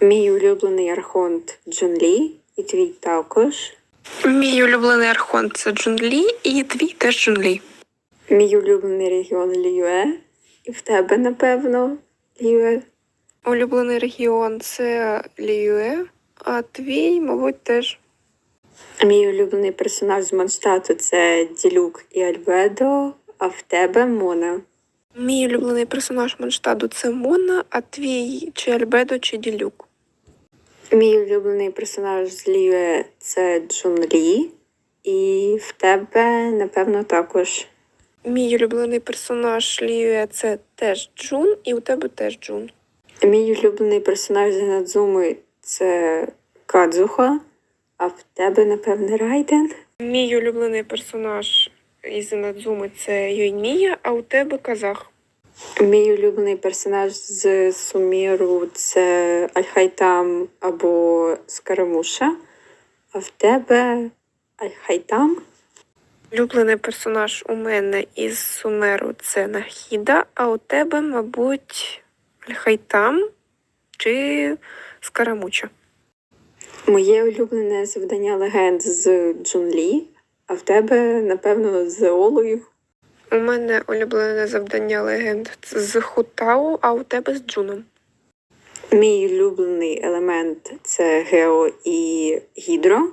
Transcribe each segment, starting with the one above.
Мій улюблений архонт Джун Лі, і твій також. Мій улюблений архонт це Джунлі, і твій теж Джунлі. Мій улюблений регіон Ліюе, і в тебе, напевно, Ліюе. Улюблений регіон це Ліюе, а твій, мабуть, теж. Мій улюблений персонаж з Монштату це Ділюк і Альбедо, а в тебе Мона. Мій улюблений персонаж Монштаду це Мона, а твій чи Альбедо, чи Ділюк. Мій улюблений персонаж з Ліюе це Джун Лі, і в тебе, напевно, також. Мій улюблений персонаж Ліюе це теж Джун, і у тебе теж Джун. Мій улюблений персонаж з Надзуми це Кадзуха, а в тебе, напевне, Райден. Мій улюблений персонаж із Надзуми це Юймія, а у тебе казах. Мій улюблений персонаж з Суміру це Альхайтам або Скарамуша, а в тебе Альхайтам. Улюблений персонаж у мене із Сумеру це Нахіда, а у тебе, мабуть, Альхайтам чи Скарамуча. Моє улюблене завдання легенд з Джунлі, а в тебе, напевно, з Олою. У мене улюблене завдання легенд з Хутау, а у тебе з Джуном. Мій улюблений елемент це Гео і Гідро,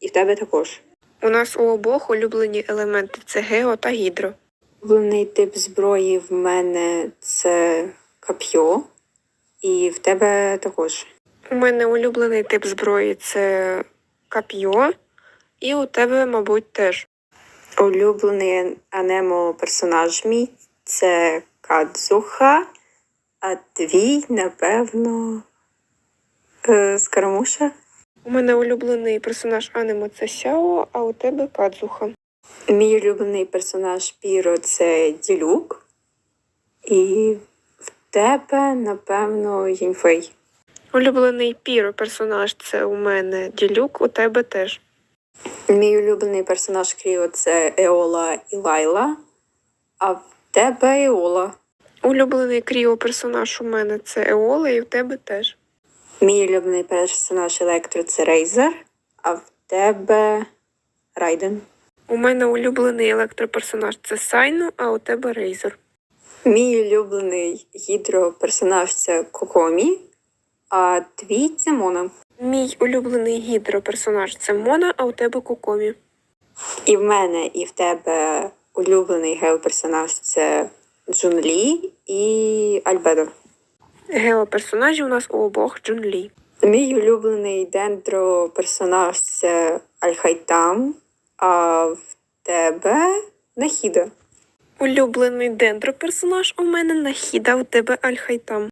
і в тебе також. У нас у обох улюблені елементи це Гео та Гідро. Улюблений тип зброї в мене це кап'йо, і в тебе також. У мене улюблений тип зброї це кап'йо, і у тебе, мабуть, теж. Улюблений анемо персонаж мій це Кадзуха, а твій, напевно, е, Скарамуша. У мене улюблений персонаж Анемо це Сяо, а у тебе Кадзуха. Мій улюблений персонаж Піро це Ділюк. І в тебе, напевно, Їнфей. Улюблений піро персонаж це у мене Ділюк, у тебе теж. Мій улюблений персонаж Кріо це Еола і Лайла, а в тебе Еола. Улюблений кріо персонаж у мене це Еола, і у тебе теж. Мій улюблений персонаж Електро це Рейзер, а в тебе Райден. У мене улюблений електроперсонаж це Сайну, а у тебе Рейзер. Мій улюблений гідроперсонаж це Кокомі, а твій це Мона. Мій улюблений гідроперсонаж це Мона, а у тебе Кукомі. І в мене, і в тебе улюблений геоперсонаж це Джунлі і Альбедо. Геоперсонажі у нас у обох Джунлі. Мій улюблений дендро персонаж це Альхайтам, а в тебе Нахіда. Улюблений дендроперсонаж у мене Нахіда, у тебе Альхайтам.